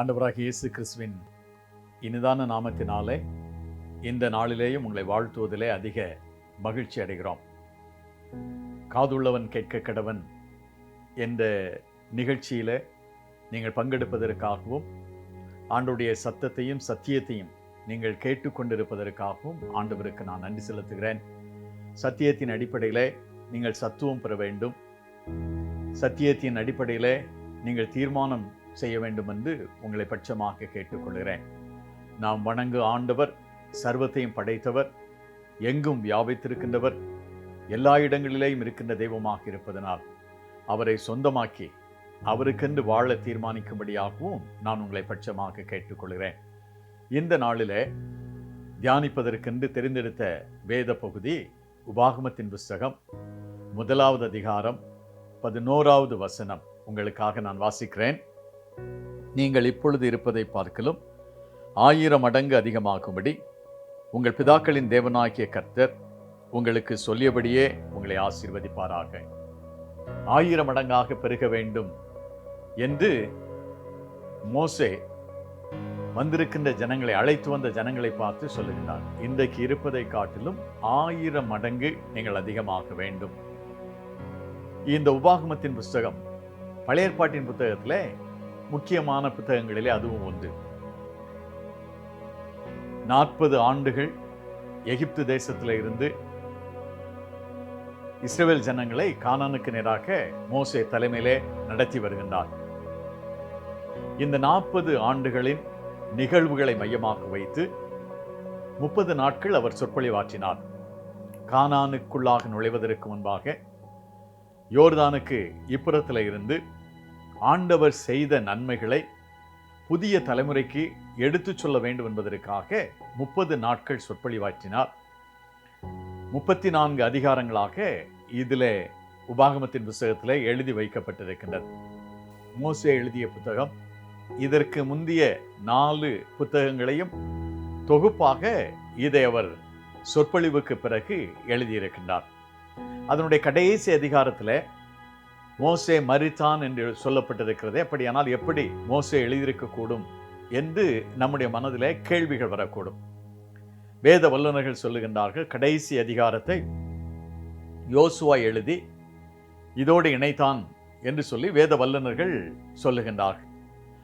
ஆண்டவராக இயேசு கிறிஸ்துவின் இனிதான நாமத்தினாலே இந்த நாளிலேயும் உங்களை வாழ்த்துவதிலே அதிக மகிழ்ச்சி அடைகிறோம். காதுள்ளவன் கேட்க கடவன் என்ற நிகழ்ச்சியில் நீங்கள் பங்கெடுப்பதற்காகவும் ஆண்டுடைய சத்தத்தையும் சத்தியத்தையும் நீங்கள் கேட்டுக்கொண்டிருப்பதற்காகவும் ஆண்டவருக்கு நான் நன்றி செலுத்துகிறேன். சத்தியத்தின் அடிப்படையில் நீங்கள் சத்துவம் பெற வேண்டும். சத்தியத்தின் அடிப்படையில் நீங்கள் தீர்மானம் செய்ய வேண்டும் என்று உங்களை பட்சமாக கேட்டுக்கொள்கிறேன். நாம் வணங்கு ஆண்டவர் சர்வத்தையும் படைத்தவர் எங்கும் வியாபித்திருக்கின்றவர் எல்லா இடங்களிலேயும் இருக்கின்ற தெய்வமாக இருப்பதனால் அவரை சொந்தமாக்கி அவருக்கென்று வாழ தீர்மானிக்கும்படியாகவும் நான் உங்களை பட்சமாக கேட்டுக்கொள்கிறேன். இந்த நாளிலே தியானிப்பதற்கென்று தெரிந்தெடுத்த வேத பகுதி உபாகமத்தின் புஸ்தகம் முதலாவது அதிகாரம் பதினோராவது வசனம். உங்களுக்காக நான் வாசிக்கிறேன். நீங்கள் இப்பொழுது இருப்பதை பார்க்கலும் ஆயிரம் மடங்கு அதிகமாகும்படி உங்கள் பிதாக்களின் தேவனாகிய கர்த்தர் உங்களுக்கு சொல்லியபடியே உங்களை ஆசீர்வதிப்பாராக. ஆயிரம் மடங்காக பெருக வேண்டும் என்று மோசே வந்திருக்கின்ற ஜனங்களை அழைத்து வந்த ஜனங்களை பார்த்து சொல்லுகிறார் இன்றைக்கு இருப்பதை காட்டிலும் ஆயிரம் மடங்கு நீங்கள் அதிகமாக வேண்டும். இந்த உபாகமத்தின் புஸ்தகம் பழையற்பாட்டின் புத்தகத்தில் முக்கியமான புத்தகங்களிலே அதுவும் ஒன்று. நாற்பது ஆண்டுகள் எகிப்து தேசத்தில் இருந்து இஸ்ரேல் ஜனங்களை கானானுக்கு நேராக மோசே தலைமையிலே நடத்தி வருகின்றார். இந்த நாற்பது ஆண்டுகளின் நிகழ்வுகளை மையமாக வைத்து முப்பது நாட்கள் அவர் சொற்பொழிவாற்றினார். கானானுக்குள்ளாக நுழைவதற்கு முன்பாக யோர்தானுக்கு இப்புறத்தில் இருந்து ஆண்டவர் செய்த நன்மைகளை புதிய தலைமுறைக்கு எடுத்துச் சொல்ல வேண்டும் என்பதற்காக முப்பது நாட்கள் சொற்பொழிவாற்றினார். முப்பத்தி நான்கு அதிகாரங்களாக இதில் உபாகமத்தின் புஸ்தகத்தில் எழுதி வைக்கப்பட்டிருக்கின்றது. மோசே எழுதிய புத்தகம். இதற்கு முந்திய நாலு புத்தகங்களையும் தொகுப்பாக இதை அவர் சொற்பொழிவுக்கு பிறகு எழுதியிருக்கின்றார். அதனுடைய கடைசி அதிகாரத்தில் மோசே மறித்தான் என்று சொல்லப்பட்டிருக்கிறது அப்படியானால் எப்படி மோசே எழுதியிருக்கக்கூடும் என்று நம்முடைய மனதிலே கேள்விகள் வரக்கூடும். வேத வல்லுநர்கள் சொல்லுகின்றார்கள் கடைசி அதிகாரத்தை யோசுவா எழுதி இதோடு இணைத்தான் என்று சொல்லி வேத வல்லுநர்கள் சொல்லுகின்றார்கள்.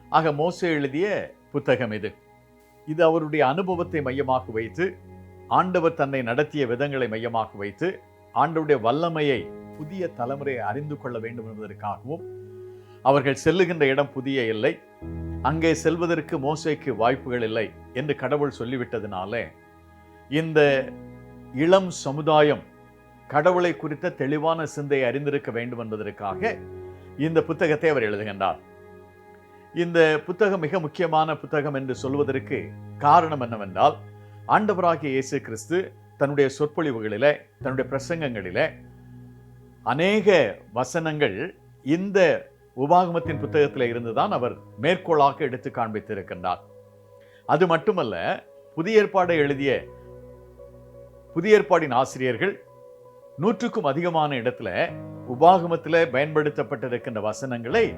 ஆக மோசே எழுதிய புத்தகம் இது. இது அவருடைய அனுபவத்தை மையமாக வைத்து ஆண்டவர் தன்னை நடத்திய விதங்களை மையமாக வைத்து ஆண்டவருடைய வல்லமையை புதிய தலைமுறை அறிந்து கொள்ள வேண்டும் என்பதற்காகவும் அவர்கள் செல்லுகின்ற இடம் புதிய இல்லை. அங்கே செல்வதற்கு மோசைக்கு வாய்ப்புகள் இல்லை என்று கடவுள் சொல்லிவிட்டதினாலே இந்த இளம் சமுதாயம் கடவுளை குறித்த தெளிவான சிந்தையை அறிந்திருக்க வேண்டும் என்பதற்காக இந்த புத்தகத்தை அவர் எழுதுகின்றார். இந்த புத்தகம் மிக முக்கியமான புத்தகம் என்று சொல்வதற்கு காரணம் என்னவென்றால் ஆண்டவராகிய இயேசு கிறிஸ்து தன்னுடைய சொற்பொழிவுகளிலே தன்னுடைய பிரசங்கங்களிலே அநேக வசனங்கள் இந்த உபாகமத்தின் புத்தகத்தில் இருந்துதான் அவர் மேற்கோளாக எடுத்து காண்பித்திருக்கின்றார். அது மட்டுமல்ல புதிய ஏற்பாடை எழுதிய புதிய ஏற்பாடின் ஆசிரியர்கள் நூற்றுக்கும் அதிகமான இடத்துல உபாகமத்தில் பயன்படுத்தப்பட்டிருக்கின்ற வசனங்களை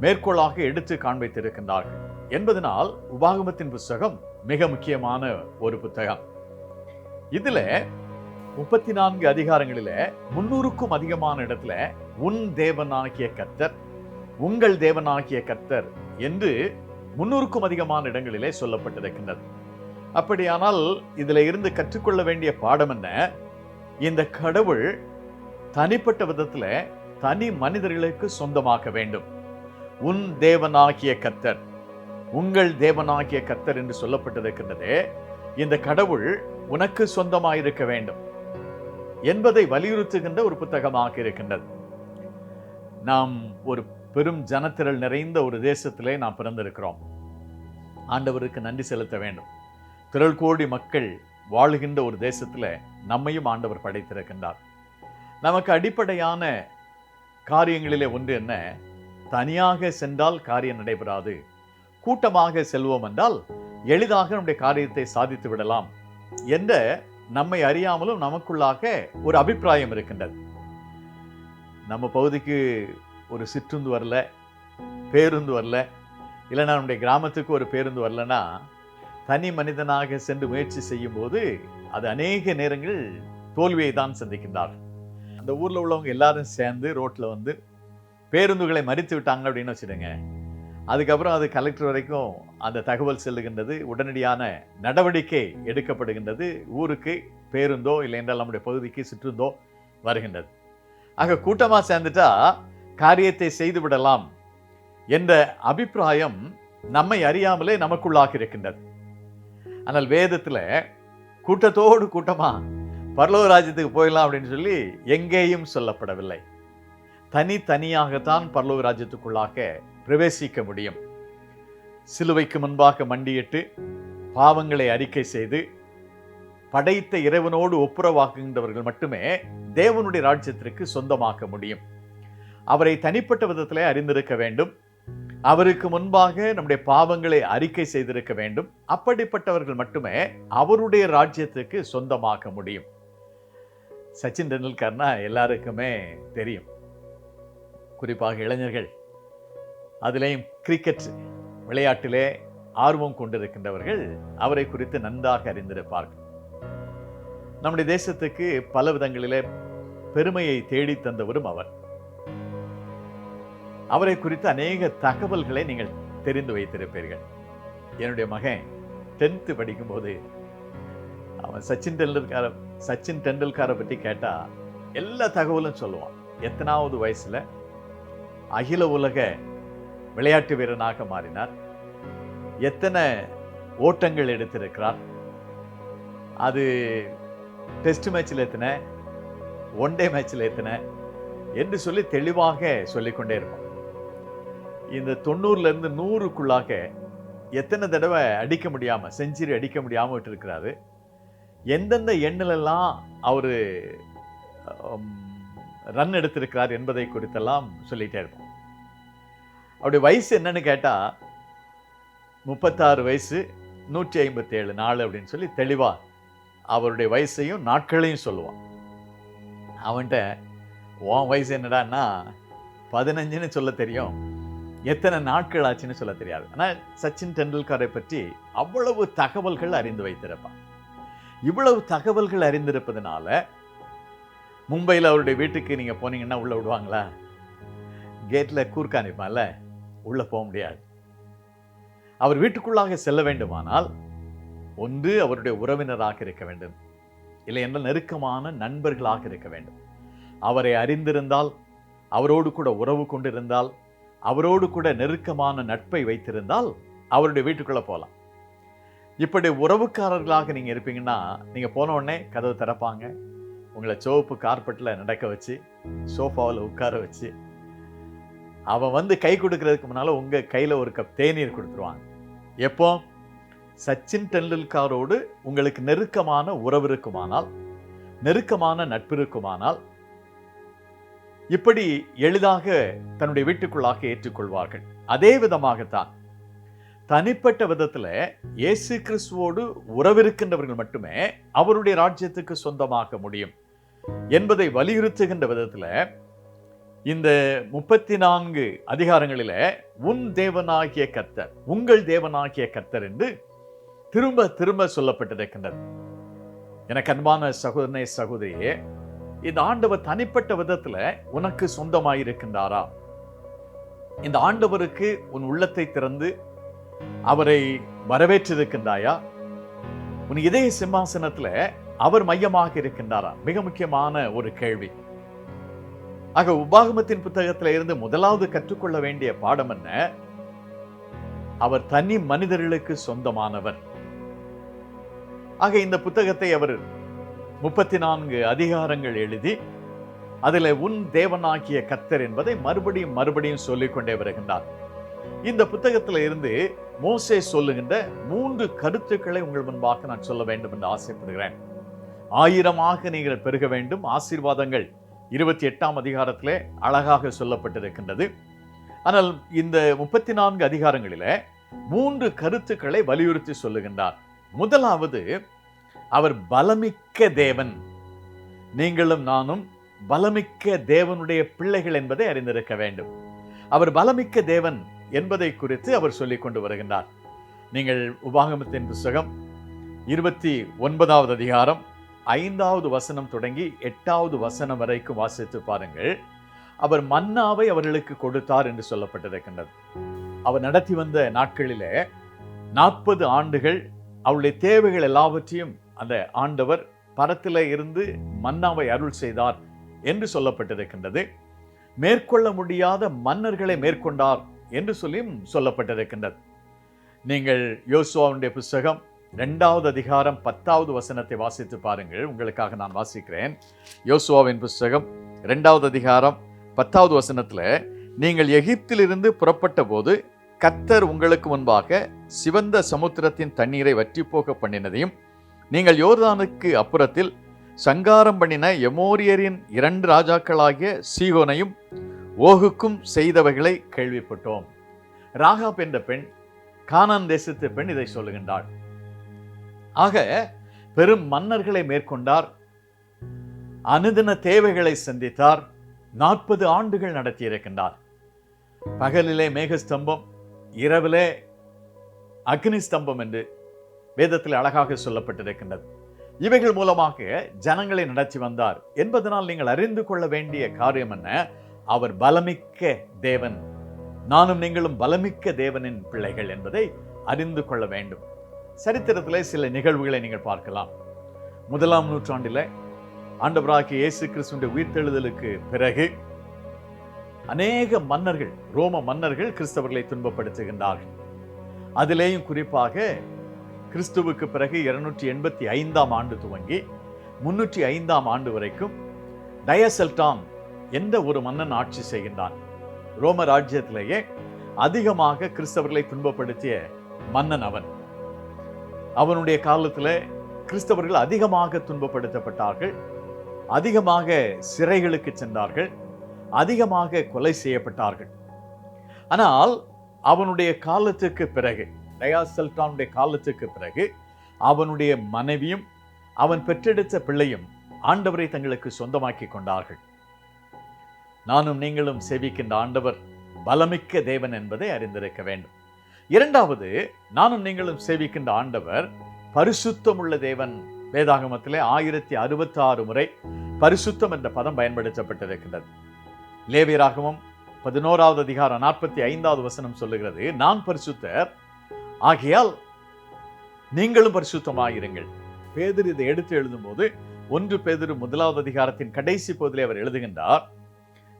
மேற்கோளாக எடுத்து காண்பித்திருக்கின்றார்கள். என்பதனால் உபாகமத்தின் புஸ்தகம் மிக முக்கியமான ஒரு புத்தகம். இதுல முப்பத்தி நான்கு அதிகாரங்களில முன்னூறுக்கும் அதிகமான இடத்துல உன் தேவனாகிய கர்த்தர் உங்கள் தேவனாகிய கர்த்தர் என்று முன்னூறுக்கும் அதிகமான இடங்களிலே சொல்லப்பட்டிருக்கின்றது. அப்படியானால் இதுல இருந்து கற்றுக்கொள்ள வேண்டிய பாடம் என்ன? இந்த கடவுள் தனிப்பட்ட விதத்தில் தனி மனிதர்களுக்கு சொந்தமாக்க வேண்டும். உன் தேவனாகிய கர்த்தர் உங்கள் தேவனாகிய கர்த்தர் என்று சொல்லப்பட்டிருக்கின்றதே. இந்த கடவுள் உனக்கு சொந்தமாயிருக்க வேண்டும். என்பதை வலியுறுத்துகின்ற ஒரு புத்தகமாக இருக்கின்றது. நாம் ஒரு பெரும் ஜனத்திரள் நிறைந்த ஒரு தேசத்திலே நாம் பிறந்திருக்கிறோம். ஆண்டவருக்கு நன்றி செலுத்த வேண்டும். திரள் கோடி மக்கள் வாழுகின்ற ஒரு தேசத்தில் நம்மையும் ஆண்டவர் படைத்திருக்கின்றார். நமக்கு அடிப்படையான காரியங்களிலே ஒன்று என்ன? தனியாக சென்றால் காரியம் நடைபெறாது. கூட்டமாக செல்வோம் என்றால் எளிதாக நம்முடைய காரியத்தை சாதித்து விடலாம் என்ற நம்மை அறியாமலும் நமக்குள்ளாக ஒரு அபிப்பிராயம் இருக்கின்றது. நம்ம பகுதிக்கு ஒரு சிற்றுந்து வரல பேருந்து வரல இல்லைன்னா நம்முடைய கிராமத்துக்கு ஒரு பேருந்து வரலன்னா தனி மனிதனாக சென்று முயற்சி செய்யும் போது அது அநேக நேரங்கள் தோல்வியை தான் சந்திக்கின்றார் அந்த ஊர்ல உள்ளவங்க எல்லாரும் சேர்ந்து ரோட்ல வந்து பேருந்துகளை மறித்து விட்டாங்க அப்படின்னு வச்சுடுங்க அதுக்கப்புறம் அது கலெக்டர் வரைக்கும் அந்த தகவல் செல்லுகின்றது உடனடியான நடவடிக்கை எடுக்கப்படுகின்றது ஊருக்கு பேருந்தோ இல்லை என்றால் நம்முடைய பகுதிக்கு சிற்றுந்தோ வருகின்றது. ஆக கூட்டமா சேர்ந்துட்டா காரியத்தை செய்து விடலாம் என்ற அபிப்பிராயம் நம்மை அறியாமலே நமக்குள்ளாக இருக்கின்றது. ஆனால் வேதத்துல கூட்டத்தோடு கூட்டமா பரலோக ராஜ்யத்துக்கு போயிடலாம் அப்படின்னு சொல்லி எங்கேயும் சொல்லப்படவில்லை. தனித்தனியாகத்தான் பரலோக ராஜ்யத்துக்குள்ளாக பிரவேசிக்க முடியும். சிலுவைக்கு முன்பாக மண்டியிட்டு பாவங்களை அறிக்கை செய்து படைத்த இறைவனோடு ஒப்புரவாக்குகின்றவர்கள் மட்டுமே தேவனுடைய ராஜ்யத்திற்கு சொந்தமாக்க முடியும். அவரை தனிப்பட்ட விதத்திலே அறிந்திருக்க வேண்டும். அவருக்கு முன்பாக நம்முடைய பாவங்களை அறிக்கை செய்திருக்க வேண்டும். அப்படிப்பட்டவர்கள் மட்டுமே அவருடைய ராஜ்யத்துக்கு சொந்தமாக்க முடியும். சச்சின் டெண்டுல்கர்னா எல்லாருக்குமே தெரியும். குறிப்பாக இளைஞர்கள். அதிலேயும் கிரிக்கெட் விளையாட்டிலே ஆர்வம் கொண்டிருக்கின்றவர்கள் அவரை குறித்து நன்றாக அறிந்திருப்பார்கள். நம்முடைய தேசத்துக்கு பல விதங்களிலே பெருமையை தேடி தந்தவரும் அவர். அவரை குறித்து அநேக தகவல்களை நீங்கள் தெரிந்து வைத்திருப்பீர்கள். என்னுடைய மகன் டென்த்து படிக்கும்போது அவன் சச்சின் டெண்டுல்கார சச்சின் டெண்டுல்காரை பற்றி கேட்டா எல்லா தகவலும் சொல்லுவான். எத்தனாவது வயசுல அகில உலக விளையாட்டு வீரனாக மாறினார். எத்தனை ஓட்டங்கள் எடுத்திருக்கிறார். அது டெஸ்ட் மேட்ச்சில் எத்தனை ஒன் டே மேட்ச்சில் எத்தனை என்று சொல்லி தெளிவாக சொல்லிக்கொண்டே இருப்பான் இந்த தொண்ணூறுல இருந்து நூறுக்குள்ளாக எத்தனை தடவை அடிக்க முடியாமல் செஞ்சுரி அடிக்க முடியாமல் விட்டுருக்கிறாரு. எந்தெந்த எண்ணிலெல்லாம் அவர் ரன் எடுத்திருக்கிறார் என்பதை குறித்தெல்லாம் சொல்லிட்டே இருப்போம். அவருடைய வயசு என்னன்னு கேட்டால் முப்பத்தாறு வயசு நூற்றி ஐம்பத்தேழு நாள் அப்படின்னு சொல்லி தெளிவா அவருடைய வயசையும் நாட்களையும் சொல்லுவான். அவன்கிட்ட உன் வயசு என்னடான்னா பதினஞ்சுன்னு சொல்ல தெரியும். எத்தனை நாட்கள் ஆச்சுன்னு சொல்ல தெரியாது. ஆனால் சச்சின் டெண்டுல்கரை பற்றி அவ்வளவு தகவல்கள் அறிந்து வைத்திருப்பான். இவ்வளவு தகவல்கள் அறிந்திருப்பதனால மும்பையில் அவருடைய வீட்டுக்கு நீங்கள் போனீங்கன்னா உள்ளே விடுவாங்களா? கேட்டில் கூர்க்கா நிற்பான்ல. உள்ளே போக முடியாது. அவர் வீட்டுக்குள்ளாக செல்ல வேண்டுமானால் ஒன்று அவருடைய உறவினராக இருக்க வேண்டும். இல்லை என்றால் நெருக்கமான நண்பர்களாக இருக்க வேண்டும். அவரை அறிந்திருந்தால் அவரோடு கூட உறவு கொண்டிருந்தால் அவரோடு கூட நெருக்கமான நட்பை வைத்திருந்தால் அவருடைய வீட்டுக்குள்ள போகலாம். இப்படி உறவுக்காரர்களாக நீங்க இருப்பீங்கன்னா நீங்க போன உடனே கதவு திறப்பாங்க. உங்களை சிவப்பு கார்பெட்டில் நடக்க வச்சு சோஃபாவில் உட்கார வச்சு அவன் வந்து கை கொடுக்கறதுக்கு முன்னால உங்க கையில ஒரு கப் தேநீர் கொடுத்துருவாங்க. எப்போ? சச்சின் டெண்டுல்கரோடு உங்களுக்கு நெருக்கமான உறவு இருக்குமானால் நெருக்கமான நட்பு இருக்குமானால் இப்படி எளிதாக தன்னுடைய வீட்டுக்குள்ளாக ஏற்றுக்கொள்வார்கள். அதே விதமாகத்தான் தனிப்பட்ட விதத்துல இயேசு கிறிஸ்துவோடு உறவிருக்கின்றவர்கள் மட்டுமே அவருடைய ராஜ்யத்துக்கு சொந்தமாக முடியும் என்பதை வலியுறுத்துகின்ற விதத்துல இந்த முப்பத்தி நான்கு அதிகாரங்களில உன் தேவனாகிய கர்த்தர் உங்கள் தேவனாகிய கர்த்தர் என்று திரும்ப திரும்ப சொல்லப்பட்டிருக்கின்றது. எனக்கு அன்பான சகோதரனே சகோதரியே இந்த ஆண்டவர் தனிப்பட்ட விதத்துல உனக்கு சொந்தமாயிருக்கின்றாரா? இந்த ஆண்டவருக்கு உன் உள்ளத்தை திறந்து அவரை வரவேற்றிருக்கின்றாயா? உன் இதய சிம்மாசனத்துல அவர் மையமாக இருக்கின்றாரா? மிக முக்கியமான ஒரு கேள்வி. ஆக உபாகமத்தின் புத்தகத்துல இருந்து முதலாவது கற்றுக்கொள்ள வேண்டிய பாடம் என்ன? அவர் தனி மனிதர்களுக்கு சொந்தமானவர். ஆக இந்த புத்தகத்தை அவர் முப்பத்தி நான்கு அதிகாரங்கள் எழுதி அதில் உன் தேவனாகிய கத்தர் என்பதை மறுபடியும் மறுபடியும் சொல்லிக்கொண்டே வருகின்றார். இந்த புத்தகத்தில் இருந்து மோசே சொல்லுகின்ற மூன்று கருத்துக்களை உங்கள் முன்பாக நான் சொல்ல வேண்டும் என்று ஆசைப்படுகிறேன். ஆயிரமாக நீங்கள் பெருக வேண்டும் ஆசீர்வாதங்கள் இருபத்தி எட்டாம் அதிகாரத்திலே அழகாக சொல்லப்பட்டிருக்கின்றது. ஆனால் இந்த முப்பத்தி நான்கு அதிகாரங்களிலே மூன்று கருத்துக்களை வலியுறுத்தி சொல்லுகின்றார். முதலாவது அவர் பலமிக்க தேவன். நீங்களும் நானும் பலமிக்க தேவனுடைய பிள்ளைகள் என்பதை அறிந்திருக்க வேண்டும். அவர் பலமிக்க தேவன் என்பதை குறித்து அவர் சொல்லிக் கொண்டு வருகின்றார். நீங்கள் உபாகமத்தின் புஸ்தகம் இருபத்தி ஒன்பதாவது அதிகாரம் ஐந்தாவது வசனம் தொடங்கி எட்டாவது வசனம் வரைக்கும் வாசித்து பாருங்கள். அவர் மன்னாவை அவர்களுக்கு கொடுத்தார் என்று சொல்லப்பட்டிருக்கின்றது. அவர் நடத்தி வந்த நாட்களிலே நாற்பது ஆண்டுகள் அவருடைய தேவைகள் எல்லாவற்றையும் அந்த ஆண்டவர் பரத்தில் இருந்து மன்னாவை அருள் செய்தார் என்று சொல்லப்பட்டிருக்கின்றது. மேற்கொள்ள முடியாத மன்னர்களை மேற்கொண்டார் என்று சொல்லியும் சொல்லப்பட்டிருக்கின்றது. நீங்கள் யோசுவாவுடைய புஸ்தகம் ரெண்டாவது அதிகாரம் பத்தாவது வசனத்தை வாசித்து பாருங்கள். உங்களுக்காக நான் வாசிக்கிறேன். யோசுவாவின் புஸ்தகம் ரெண்டாவது அதிகாரம் பத்தாவது வசனத்துல நீங்கள் எகிப்திலிருந்து புறப்பட்ட போது கத்தர் உங்களுக்கு முன்பாக சிவந்த சமுத்திரத்தின் தண்ணீரை வற்றி போக பண்ணினதையும் நீங்கள் யோர்தானுக்கு அப்புறத்தில் சங்காரம் பண்ணின எமோரியரின் இரண்டு ராஜாக்களாகிய சீகோனையும் ஓகுக்கும் செய்தவைகளை கேள்விப்பட்டோம். ராகாப் என்ற பெண் கானான் தேசத்து பெண் இதை சொல்லுகின்றாள். ஆக பெரும் மன்னர்களை மேற்கொண்டார் அனுதின தேவைகளை சந்தித்தார் நாற்பது ஆண்டுகள் நடத்தியிருக்கின்றார். பகலிலே மேகஸ்தம்பம் இரவிலே அக்னி ஸ்தம்பம் என்று வேதத்தில் அழகாக சொல்லப்பட்டிருக்கின்றது. இவைகள் மூலமாக ஜனங்களை நடத்தி வந்தார். என்பதனால் நீங்கள் அறிந்து கொள்ள வேண்டிய காரியம் என்ன? அவர் பலமிக்க தேவன். நானும் நீங்களும் பலமிக்க தேவனின் பிள்ளைகள் என்பதை அறிந்து கொள்ள வேண்டும். சரித்திரத்தில் சில நிகழ்வுகளை நீங்கள் பார்க்கலாம். முதலாம் நூற்றாண்டில் ஆண்டவராகிய இயேசு கிறிஸ்துடைய உயிர்த்தெழுதலுக்கு பிறகு அநேக மன்னர்கள் ரோம மன்னர்கள் கிறிஸ்தவர்களை துன்பப்படுத்துகின்றார்கள். அதிலேயும் குறிப்பாக கிறிஸ்துவுக்கு பிறகு இருநூற்றி எண்பத்தி ஐந்தாம் ஆண்டு துவங்கி முன்னூற்றி ஐந்தாம் ஆண்டு வரைக்கும் டயசெல்டான் என்ற ஒரு மன்னன் ஆட்சி செய்கின்றான்? ரோம ராஜ்யத்திலேயே அதிகமாக கிறிஸ்தவர்களை துன்பப்படுத்திய மன்னன் அவன். அவனுடைய காலத்தில் கிறிஸ்தவர்கள் அதிகமாக துன்பப்படுத்தப்பட்டார்கள். அதிகமாக சிறைகளுக்கு சென்றார்கள். அதிகமாக கொலை செய்யப்பட்டார்கள். ஆனால் அவனுடைய காலத்துக்கு பிறகு டயா சல்டானுடைய காலத்துக்கு பிறகு அவனுடைய மனைவியும் அவன் பெற்றெடுத்த பிள்ளையும் ஆண்டவரை தங்களுக்கு சொந்தமாக்கி கொண்டார்கள். நானும் நீங்களும் சேவிக்கின்ற ஆண்டவர் பலமிக்க தேவன் என்பதை அறிந்திருக்க வேண்டும். இரண்டாவது நானும் நீங்களும் சேவிக்கின்ற ஆண்டவர் பரிசுத்தமுள்ள தேவன். வேதாகமத்திலே ஆயிரத்தி அறுபத்தி ஆறு முறை பரிசுத்தம் என்ற பதம் பயன்படுத்தப்பட்டிருக்கின்றது. லேவியராகமம் பதினோராவது அதிகாரம் நாற்பத்தி ஐந்தாவது வசனம் சொல்லுகிறது நான் பரிசுத்தர் ஆகையால் நீங்களும் பரிசுத்தமாயிருங்கள். பேதர் இதை எடுத்து எழுதும்போது ஒன்று பேதர் முதலாவது அதிகாரத்தின் கடைசி பகுதியில் அவர் எழுதுகின்றார்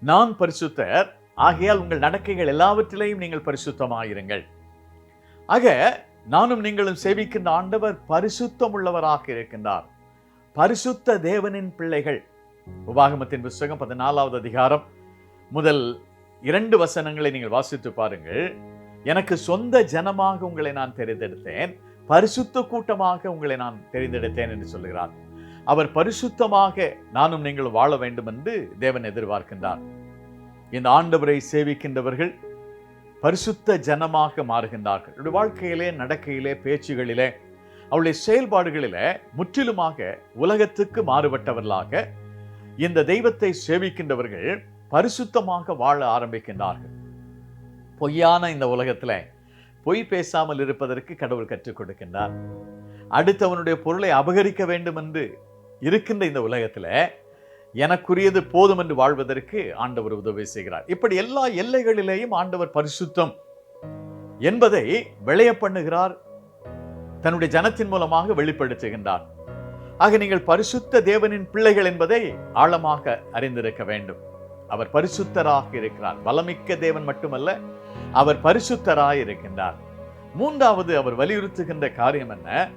நான் பரிசுத்தர் ஆகையால் உங்கள் நடக்கைகள் எல்லாவற்றிலையும் நீங்கள் பரிசுத்தமாயிருங்கள். ஆக நானும் நீங்களும் சேவிக்கின்ற ஆண்டவர் பரிசுத்தம் உள்ளவராக இருக்கின்றார். பரிசுத்த தேவனின் பிள்ளைகள். உபாகமத்தின் புஸ்தகம் பதினாலாவது அதிகாரம். முதல் இரண்டு வசனங்களை நீங்கள் வாசித்து பாருங்கள். எனக்கு சொந்த ஜனமாக உங்களை நான் தெரிந்தெடுத்தேன். பரிசுத்த கூட்டமாக உங்களை நான் தெரிந்தெடுத்தேன் என்று சொல்கிறார் அவர் பரிசுத்தமாக நானும் நீங்கள் வாழ வேண்டும் என்று தேவன் எதிர்பார்க்கின்றார். இந்த ஆண்டவரை சேவிக்கின்றவர்கள் பரிசுத்த ஜனமாக மாறுகின்றார்கள். அவருடைய வாழ்க்கையிலே நடக்கையிலே பேச்சுகளிலே அவளுடைய செயல்பாடுகளிலே முற்றிலுமாக உலகத்துக்கு மாறுபட்டவர்களாக இந்த தெய்வத்தை சேவிக்கின்றவர்கள் பரிசுத்தமாக வாழ ஆரம்பிக்கின்றார்கள். பொய்யான இந்த உலகத்தில் பொய் பேசாமல் இருப்பதற்கு கடவுள் கற்றுக் கொடுக்கின்றார். அடுத்தவனுடைய பொருளை அபகரிக்க வேண்டும் என்று இருக்கின்ற இந்த உலகத்தில் எனக்குரியது போதும் என்று வாழ்வதற்கு ஆண்டவர் உதவி செய்கிறார். இப்படி எல்லா எல்லைகளிலேயும் ஆண்டவர் பரிசுத்தம் என்பதை விளைய பண்ணுகிறார். தன்னுடைய ஜனத்தின் மூலமாக வெளிப்படுத்துகின்றார். ஆக நீங்கள் பரிசுத்த தேவனின் பிள்ளைகள் என்பதை ஆழமாக அறிந்திருக்க வேண்டும். அவர் பரிசுத்தராக இருக்கிறார். வளமிக்க தேவன் மட்டுமல்ல அவர் பரிசுத்தராக இருக்கின்றார். மூன்றாவது அவர் வலியுறுத்துகின்ற காரியம் என்ன?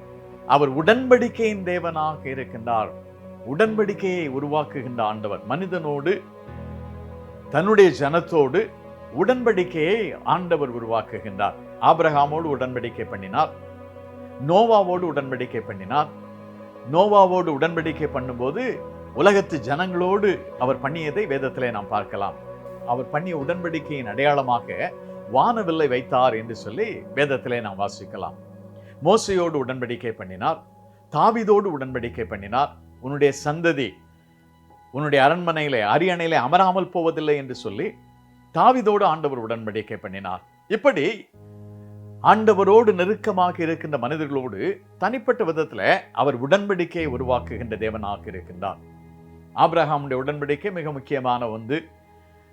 அவர் உடன்படிக்கையின் தேவனாக இருக்கின்றார். உடன்படிக்கையை உருவாக்குகின்ற ஆண்டவர் மனிதனோடு தன்னுடைய ஜனத்தோடு உடன்படிக்கையை ஆண்டவர் உருவாக்குகின்றார். ஆபிரகாமோடு உடன்படிக்கை பண்ணினார். நோவாவோடு உடன்படிக்கை பண்ணினார். நோவாவோடு உடன்படிக்கை பண்ணும்போது உலகத்து ஜனங்களோடு அவர் பண்ணியதை வேதத்திலே நாம் பார்க்கலாம். அவர் பண்ணிய உடன்படிக்கையின் அடையாளமாக வானவில்லை வைத்தார் என்று சொல்லி வேதத்திலே நாம் வாசிக்கலாம். மோசையோடு உடன்படிக்கை பண்ணினார். தாவிதோடு உடன்படிக்கை பண்ணினார். உன்னுடைய சந்ததி உன்னுடைய அரண்மனையிலே அரியணையிலே அமராமல் போவதில்லை என்று சொல்லி தாவிதோடு ஆண்டவர் உடன்படிக்கை பண்ணினார். இப்படி ஆண்டவரோடு நெருக்கமாக இருக்கின்ற மனிதர்களோடு தனிப்பட்ட விதத்துல அவர் உடன்படிக்கையை உருவாக்குகின்ற தேவனாக இருக்கின்றார். ஆபிரகாமுடைய உடன்படிக்கை மிக முக்கியமான ஒன்று.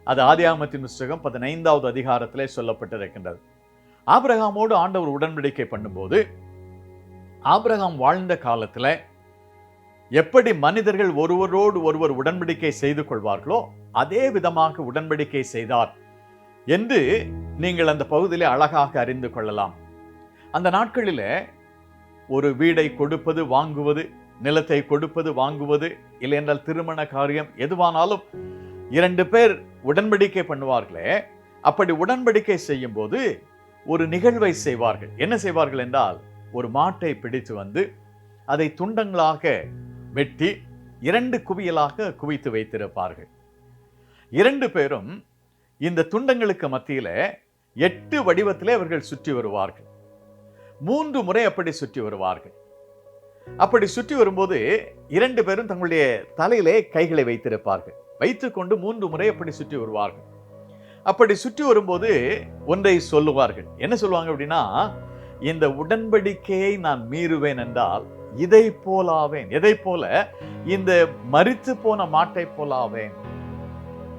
அது ஆதியாமத்தின் புஸ்தகம் பதினைந்தாவது அதிகாரத்திலே சொல்லப்பட்டிருக்கின்றது. ஆபிரகாமோடு ஆண்டவர் உடன்படிக்கை பண்ணும்போது ஆபிரகாம் வாழ்ந்த காலத்துல எப்படி மனிதர்கள் ஒருவரோடு ஒருவர் உடன்படிக்கை செய்து கொள்வார்களோ அதே விதமாக உடன்படிக்கை செய்தார் என்று நீங்கள் அந்த பகுதியிலே அழகாக அறிந்து கொள்ளலாம். அந்த நாட்களில் ஒரு வீடை கொடுப்பது வாங்குவது நிலத்தை கொடுப்பது வாங்குவது இல்லையென்றால் திருமண காரியம் எதுவானாலும் இரண்டு பேர் உடன்படிக்கை பண்ணுவார்களே அப்படி உடன்படிக்கை செய்யும் போது ஒரு நிகழ்வை செய்வார்கள். என்ன செய்வார்கள் என்றால் ஒரு மாட்டை பிடித்து வந்து அதை துண்டங்களாக வெட்டி இரண்டு குவியலாக குவித்து வைத்திருப்பார்கள். இரண்டு பேரும் இந்த துண்டங்களுக்கு மத்தியில எட்டு வடிவத்திலே அவர்கள் சுற்றி வருவார்கள். மூன்று முறை அப்படி சுற்றி வருவார்கள். அப்படி சுற்றி வரும்போது இரண்டு பேரும் தங்களுடைய தலையிலே கைகளை வைத்திருப்பார்கள். வைத்துக்கொண்டு மூன்று முறை அப்படி சுற்றி வருவார்கள். அப்படி சுற்றி வரும்போது ஒன்றை சொல்லுவார்கள். என்ன சொல்லுவாங்க அப்படின்னா இந்த உடன்படிக்கையை நான் மீறுவேன் என்றால் இதை போலாவேன் எதை போல இந்த மறித்து போன மாட்டை போலாவேன்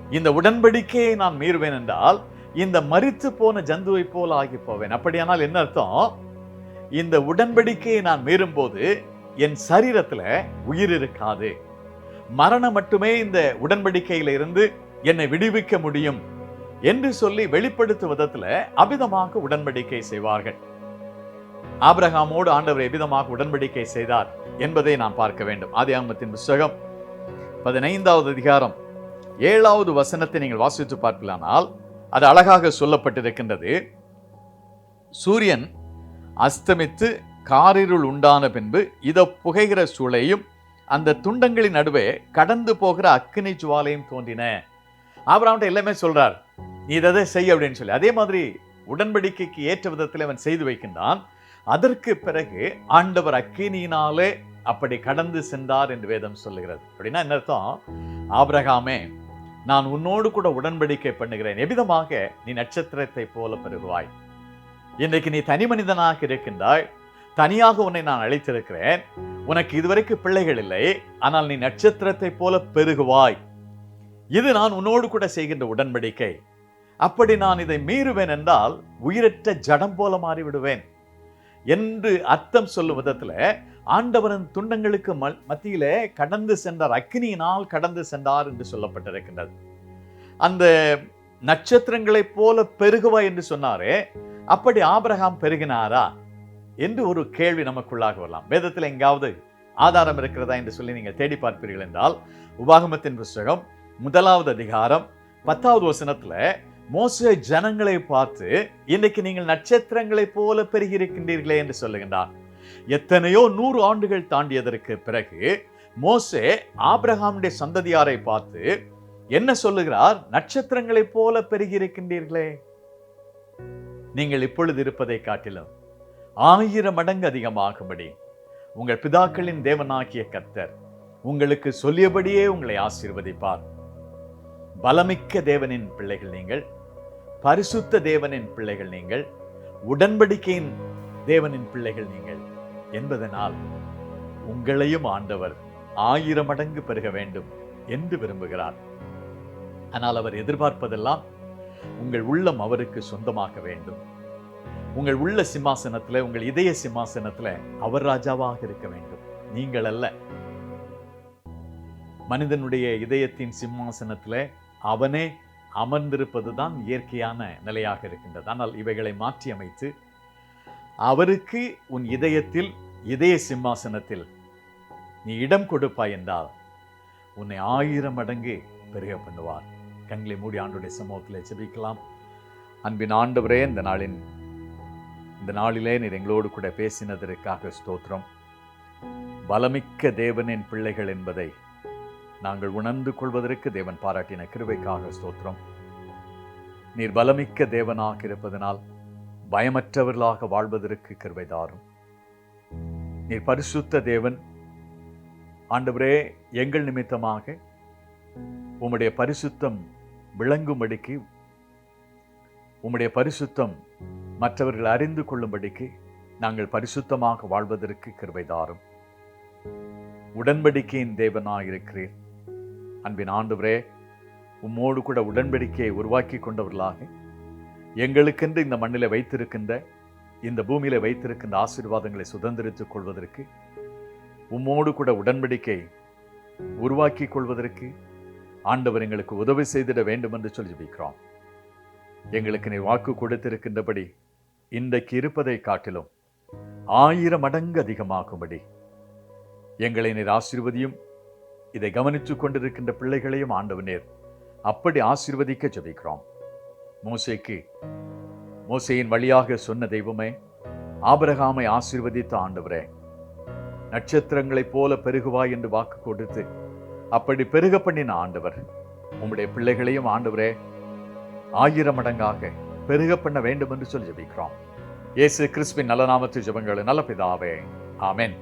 இந்த உடன்படிக்கையை நான் மீறுவேன் என்றால் இந்த மறித்து போன ஜந்துவை போல ஆகி போவேன். அப்படியானால் என்ன அர்த்தம்? இந்த உடன்படிக்கையை நான் மீறும் போது என் சரீரத்துல உயிர் இருக்காது. மரணம் மட்டுமே இந்த உடன்படிக்கையில இருந்து என்னை விடுவிக்க முடியும் என்று சொல்லி வெளிப்படுத்தும் விதத்துல அபிதமாக உடன்படிக்கை செய்வார்கள். ஆபிரகாமோடு ஆண்டவர் எவ்விதமாக உடன்படிக்கை செய்தார் என்பதை நாம் பார்க்க வேண்டும். ஆதியாகமத்தின் புஸ்தகம் பதினைந்தாவது அதிகாரம் ஏழாவது வசனத்தை நீங்கள் வாசித்து பார்க்கலானால் அது அழகாக சொல்லப்பட்டிருக்கின்றது. சூரியன் அஸ்தமித்து காரிருள் உண்டான பின்பு இத புகைகிற சூளையும் அந்த துண்டங்களின் நடுவே கடந்து போகிற அக்கினி ஜுவாலையும் தோன்றின. ஆபிரகாம்கிட்ட எல்லாமே சொல்றார் நீ இதை செய் அப்படின்னு சொல்லி. அதே மாதிரி உடன்படிக்கைக்கு ஏற்ற விதத்தில் அவன் செய்து வைக்கின்றான். அதற்கு பிறகு ஆண்டவர் அக்கினியினாலே அப்படி கடந்து சென்றார் என்று வேதம் சொல்லுகிறது. அப்படின்னா என்ன அர்த்தம்? ஆபிரகாமே நான் உன்னோடு கூட உடன்படிக்கை பண்ணுகிறேன். எவ்விதமாக நீ நட்சத்திரத்தை போல பெருகுவாய்? இன்றைக்கு நீ தனி மனிதனாக இருக்கின்றாய். தனியாக உன்னை நான் அழைத்திருக்கிறேன். உனக்கு இதுவரைக்கு பிள்ளைகள் இல்லை. ஆனால் நீ நட்சத்திரத்தை போல பெருகுவாய். இது நான் உன்னோடு கூட செய்கின்ற உடன்படிக்கை. அப்படி நான் இதை மீறுவேன் என்றால் உயிரற்ற ஜடம் போல மாறிவிடுவேன். என்று அர்த்தம் சொல்லும் விதத்துல ஆண்டவரின் துண்டங்களுக்கு ம- மத்தியிலே கடந்து சென்றார் அக்கினியினால் கடந்து சென்றார் என்று சொல்லப்பட்டிருக்கின்றது. அந்த நட்சத்திரங்களைப் போல பெருகுவா என்று சொன்னாரே அப்படி ஆபரகாம் பெருகினாரா என்று ஒரு கேள்வி நமக்குள்ளாக வரலாம். வேதத்தில் எங்காவது ஆதாரம் இருக்கிறதா என்று சொல்லி நீங்கள் தேடி பார்ப்பீர்கள் என்றால் உபாகமத்தின் புஸ்தகம் முதலாவது அதிகாரம் பத்தாவது வசனத்தில் மோசே ஜனங்களை பார்த்து இன்னைக்கு நீங்கள் நட்சத்திரங்களைப் போல பெருகியிருக்கின்றீர்களே என்று சொல்லுகின்றார். எத்தனையோ நூறு ஆண்டுகள் தாண்டியதற்கு பிறகு மோசே ஆபிரகாமுடைய சந்ததியாரை பார்த்து என்ன சொல்லுகிறார்? நட்சத்திரங்களைப் போல பெருகியிருக்கின்றீர்களே. நீங்கள் இப்பொழுது இருப்பதை காட்டிலும் ஆயிரம் மடங்கு அதிகமாகும்படி உங்கள் பிதாக்களின் தேவனாகிய கத்தர் உங்களுக்கு சொல்லியபடியே உங்களை ஆசீர்வதிப்பார். பலமிக்க தேவனின் பிள்ளைகள் நீங்கள் பரிசுத்த தேவனின் பிள்ளைகள் நீங்கள் உடன்படிக்கையின் தேவனின் பிள்ளைகள் நீங்கள் என்பதனால் உங்களையும் ஆண்டவர் ஆயிரம் மடங்கு பெருக வேண்டும் என்று விரும்புகிறார். ஆனால் அவர் எதிர்பார்ப்பதெல்லாம் உங்கள் உள்ளம் அவருக்கு சொந்தமாக வேண்டும். உங்கள் உள்ள சிம்மாசனத்துல உங்கள் இதய சிம்மாசனத்துல அவர் ராஜாவாக இருக்க வேண்டும். நீங்கள் அல்ல. மனிதனுடைய இதயத்தின் சிம்மாசனத்தில் அவனே அமர்ந்திருப்பதுதான் இயற்கையான நிலையாக இருக்கின்றது. ஆனால் இவைகளை மாற்றி அமைத்து அவருக்கு உன் இதயத்தில் இதய சிம்மாசனத்தில் நீ இடம் கொடுப்பாய் என்றால் உன்னை ஆயிரம் மடங்கு பெருக பண்ணுவார். கண்களை மூடி ஆண்டுடைய சமூகத்தில் செபிக்கலாம் அன்பின் ஆண்டவரே இந்த நாளின் இந்த நாளிலே நீர் எங்களோடு கூட பேசினதற்காக ஸ்தோத்திரம். பலமிக்க தேவனின் பிள்ளைகள் என்பதை நாங்கள் உணர்ந்து கொள்வதற்கு தேவன் பாராட்டின கிருவைக்காக ஸ்தோத்திரம். நீர் பலமிக்க தேவனாக இருப்பதனால் பயமற்றவர்களாக வாழ்வதற்கு கிருவைதாரும் நீர் பரிசுத்த தேவன். ஆண்டவரே எங்கள் நிமித்தமாக உம்முடைய பரிசுத்தம் விளங்கும்படிக்கு உம்முடைய பரிசுத்தம் மற்றவர்கள் அறிந்து கொள்ளும்படிக்கு நாங்கள் பரிசுத்தமாக வாழ்வதற்கு கிருவைதாரும் உடன்படிக்கையின் தேவனாக இருக்கிறேன் அன்பின் ஆண்டவரே உம்மோடு கூட உடன்படிக்கையை உருவாக்கி கொண்டவர்களாக எங்களுக்கென்று இந்த மண்ணில் வைத்திருக்கின்ற இந்த பூமியில வைத்திருக்கின்ற ஆசீர்வாதங்களை சுதந்திரித்துக் கொள்வதற்கு உம்மோடு கூட உடன்படிக்கை உருவாக்கி கொள்வதற்கு ஆண்டவர் எங்களுக்கு உதவி செய்திட வேண்டும் என்று சொல்லி ஜெபிக்கிறோம். எங்களுக்கு நீ வாக்கு கொடுத்திருக்கின்றபடி இன்றைக்கு இருப்பதை காட்டிலும் ஆயிரம் மடங்கு அதிகமாகும்படி எங்களை நீர் ஆசீர்வதியும் இதை கவனித்து கொண்டிருக்கின்ற பிள்ளைகளையும் ஆண்டவனேர் அப்படி ஆசீர்வதிக்க ஜபிக்கிறோம் மோசைக்கு மோசையின் வழியாக சொன்ன தெய்வமே ஆபரகாமை ஆசீர்வதித்த ஆண்டவரே நட்சத்திரங்களைப் போல பெருகுவாய் என்று வாக்கு கொடுத்து அப்படி பெருக பண்ணின ஆண்டவர் உம்முடைய பிள்ளைகளையும் ஆண்டவரே ஆயிரம் மடங்காக பெருக பண்ண வேண்டும் என்று சொல்லி ஜெபிக்கிறோம். இயேசு கிறிஸ்துவின் நல்ல நாமத்து ஜெபங்கள் நல்ல பிதாவே ஆமென்.